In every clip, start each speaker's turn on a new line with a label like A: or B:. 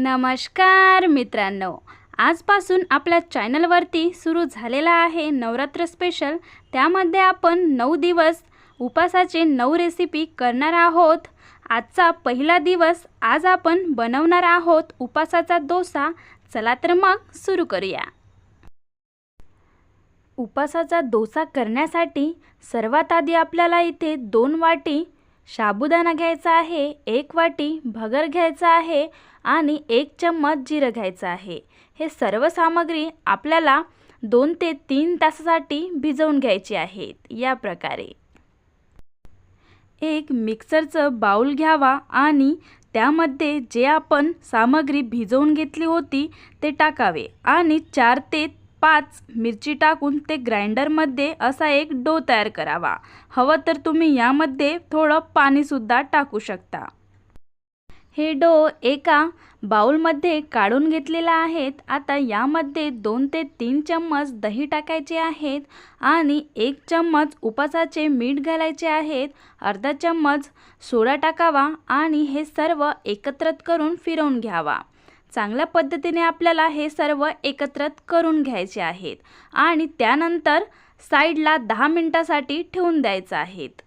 A: नमस्कार मित्रांनो. आजपासून आपल्या चॅनलवरती सुरू झालेला आहे नवरात्र स्पेशल त्यामध्ये आपण नऊ दिवस उपासाचे नऊ रेसिपी करणार आहोत. आजचा पहिला दिवस आज आपण बनवणार आहोत उपासाचा डोसा. चला तर मग सुरू करूया. उपासाचा डोसा करण्यासाठी सर्वात आधी आपल्याला इथे दोन वाटी साबुदाणा घ्यायचा आहे एक वाटी भगर घ्यायचा आहे आणि एक चम्मच जिरं घ्यायचं आहे. हे सर्व सामग्री आपल्याला दोन ते तीन तासासाठी भिजवून घ्यायची आहेत या प्रकारे. एक मिक्सरचं बाऊल घ्यावा आणि त्यामध्ये जे आपण सामग्री भिजवून घेतली होती ते टाकावे आणि चार ते पाच मिरची टाकून ते ग्राइंडरमध्ये असा एक डो तयार करावा. हवं तर तुम्ही यामध्ये थोडं पाणीसुद्धा टाकू शकता. हे डो एका बाऊलमध्ये काढून घेतलेला आहेत. आता यामध्ये दोन ते तीन चम्मच दही टाकायचे आहेत आणि एक चम्मच उपासाचे मीठ घालायचे आहेत. अर्धा चम्मच सोडा टाकावा आणि हे सर्व एकत्रित करून फिरवून घ्यावा. चांगल्या पद्धतीने आपल्याला हे सर्व एकत्रित करून घ्यायचे आहेत आणि त्यानंतर साईडला दहा मिनटासाठी ठेवून द्यायचं आहेत.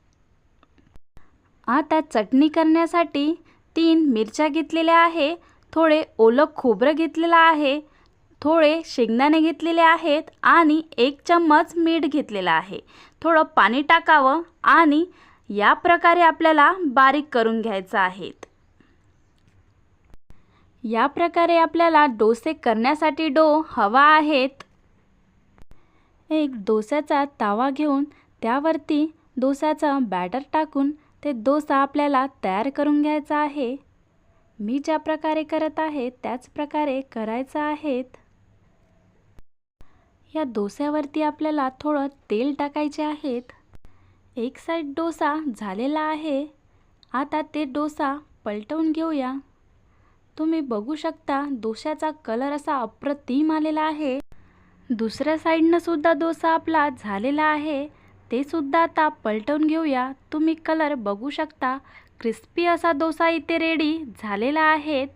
A: आता चटणी करण्यासाठी तीन मिरच्या घेतलेल्या आहे थोडे ओलं खोबरं घेतलेलं आहे थोडे शेंगदाणे घेतलेले आहेत आणि एक चम्मच मीठ घेतलेलं आहे. थोडं पाणी टाकावं आणि या प्रकारे आपल्याला बारीक करून घ्यायचं आहेत या प्रकारे आपल्याला डोसे करण्यासाठी डो हवा आहेत. एक डोस्याचा तवा घेऊन त्यावरती डोस्याचा बॅटर टाकून ते डोसा आपल्याला तयार करून घ्यायचा आहे. मी ज्या प्रकारे करत आहे त्याच प्रकारे करायचं आहेत. या डोस्यावरती आपल्याला थोडं तेल टाकायचे आहेत. एक साईड डोसा झालेला आहे. आता ते डोसा पलटवून घेऊया. तुम्ही बघू शकता डोशाचा कलर असा अप्रतिम आलेला आहे. दुसऱ्या साईडनं सुद्धा डोसा आपला झालेला आहे. ते सुद्धा आता पलटवून घेऊया. तुम्ही कलर बघू शकता. क्रिस्पी असा डोसा इथे रेडी झालेला आहेत.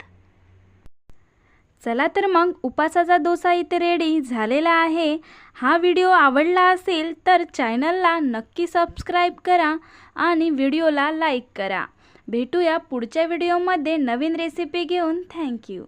A: चला तर मग उपासाचा डोसा इथे रेडी झालेला आहे. हा व्हिडिओ आवडला असेल तर चॅनलला नक्की सबस्क्राईब करा आणि व्हिडिओला लाईक करा. भेटूया पुढच्या व्हिडिओमध्ये नवीन रेसिपी घेऊन. थँक्यू